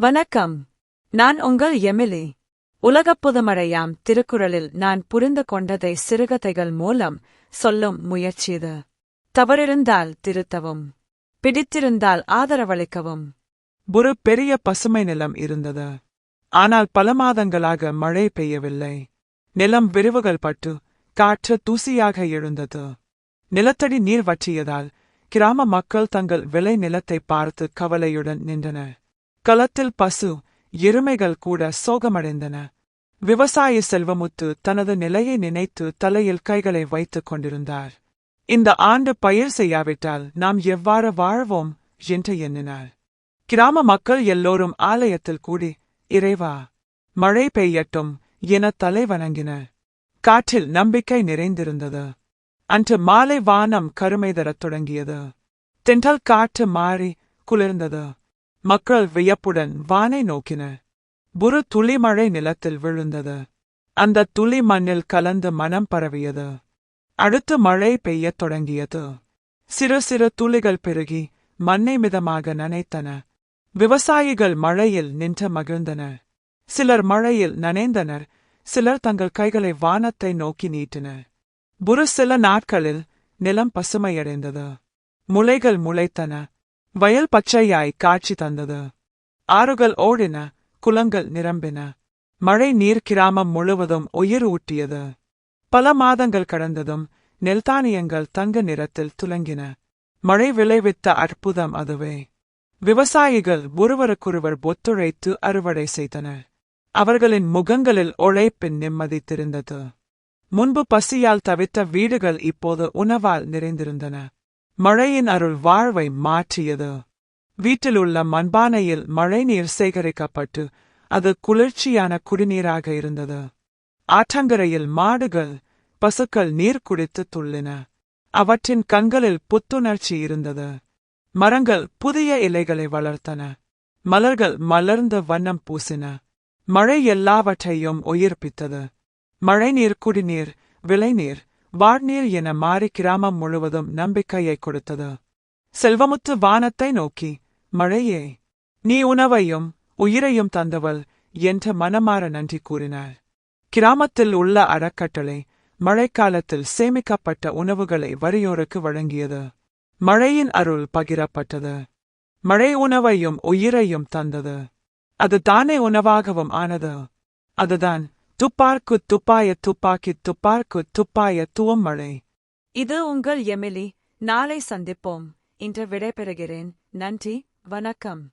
வணக்கம். நான் உங்கள் எமிலி. உலகப் புதுமழையாம் திருக்குறளில் நான் புரிந்து கொண்டதை சிறுகதைகள் மூலம் சொல்லும் முயற்சிது தவறிருந்தால் திருத்தவும். பிடித்திருந்தால் ஆதரவளிக்கவும். ஒரு பெரிய பசுமை நிலம் இருந்தது. ஆனால் பல மாதங்களாக மழை பெய்யவில்லை. நிலம் விரிவுகள் பட்டு காற்று தூசியாக எழுந்தது. நிலத்தடி நீர் வற்றியதால் கிராம மக்கள் தங்கள் விளை நிலத்தை பார்த்து கவலையுடன் நின்றனர். களத்தில் பசு எருமைகள் கூட சோகமடைந்தன. விவசாயி செல்வமுத்து தனது நிலையை நினைத்து தலையில் கைகளை வைத்துக் கொண்டிருந்தார். இந்த ஆண்டு பயிர் செய்யாவிட்டால் நாம் எவ்வாறு வாழ்வோம்? என்று எண்ணினார். கிராம மக்கள் எல்லோரும் ஆலயத்தில் கூடி இறைவா மழை பெய்யட்டும் என தலை வணங்கினர். காற்றில் நம்பிக்கை நிறைந்திருந்தது. அன்று மாலை வானம் கருமை தரத் தொடங்கியது. தென்றல் காற்று மாறி குளிர்ந்தது. மக்கள் வியப்புடன் வானை நோக்கினர். புரு துளி மழை நிலத்தில் விழுந்தது. அந்த துளி மண்ணில் கலந்து மனம் பரவியது. அடுத்து மழை பெய்யத் தொடங்கியது. சிறு சிறு துளிகள் பெருகி மண்ணை மிதமாக நனைத்தன. விவசாயிகள் மழையில் நின்று மகிழ்ந்தனர் சிலர் மழையில் நனைந்தனர். சிலர் தங்கள் கைகளை வானத்தை நோக்கி நீட்டினர். ஒரு சில நாட்களில் நிலம் பசுமையடைந்தது. முளைகள் முளைத்தன. வயல் பச்சையாய் காட்சி தந்தது. ஆறுகள் ஓடின குளங்கள் நிரம்பின. மழை நீர் கிராமம் முழுவதும் உயிர் ஊட்டியது. பல மாதங்கள் கடந்ததும் நெல்தானியங்கள் தங்க நிறத்தில் துலங்கின. மழை விளைவித்த அற்புதம் அதுவே. விவசாயிகள் ஒருவருக்கொருவர் ஒத்துழைத்து அறுவடை செய்தனர் அவர்களின் முகங்களில் உழைப்பின் நிம்மதி தெரிந்தது. முன்பு பசியால் தவித்த வீடுகள் இப்போது உணவால் நிறைந்திருந்தன. மழையின் அருள் வாழ்வை மாற்றியது. வீட்டிலுள்ள மண்பானையில் மழைநீர் சேகரிக்கப்பட்டு அது குளிர்ச்சியான குடிநீராக இருந்தது. ஆற்றங்கரையில் மாடுகள் பசுக்கள் நீர் குடித்து துள்ளின. அவற்றின் கண்களில் புத்துணர்ச்சி இருந்தது. மரங்கள் புதிய இலைகளை வளர்த்தன. மலர்கள் மலர்ந்த வண்ணம் பூசின. மழை எல்லாவற்றையும் உயிர்ப்பித்தது. மழைநீர் குடிநீர் விளைநீர் வார்நீர் என மாறி கிராமம் முழுவதும் நம்பிக்கையை கொடுத்தது. செல்வமுத்து வானத்தை நோக்கி மழையே நீ உணவையும் உயிரையும் தந்தவள் என்று மனமாற நன்றி கூறினார் கிராமத்தில் உள்ள அறக்கட்டளை மழைக்காலத்தில் சேமிக்கப்பட்ட உணவுகளை வறியோருக்கு வழங்கியது. மழையின் அருள் பகிரப்பட்டது. மழை உணவையும் உயிரையும் தந்தது. அது தானே உணவாகவும் ஆனது. அதுதான் துப்பார்க்கு துப்பாய துப்பாக்கி துப்பார்க்கு துப்பாய துவம் இது உங்கள் எமிலி. நாளை சந்திப்போம். இன்று விடைபெறுகிறேன். நன்றி. வணக்கம்.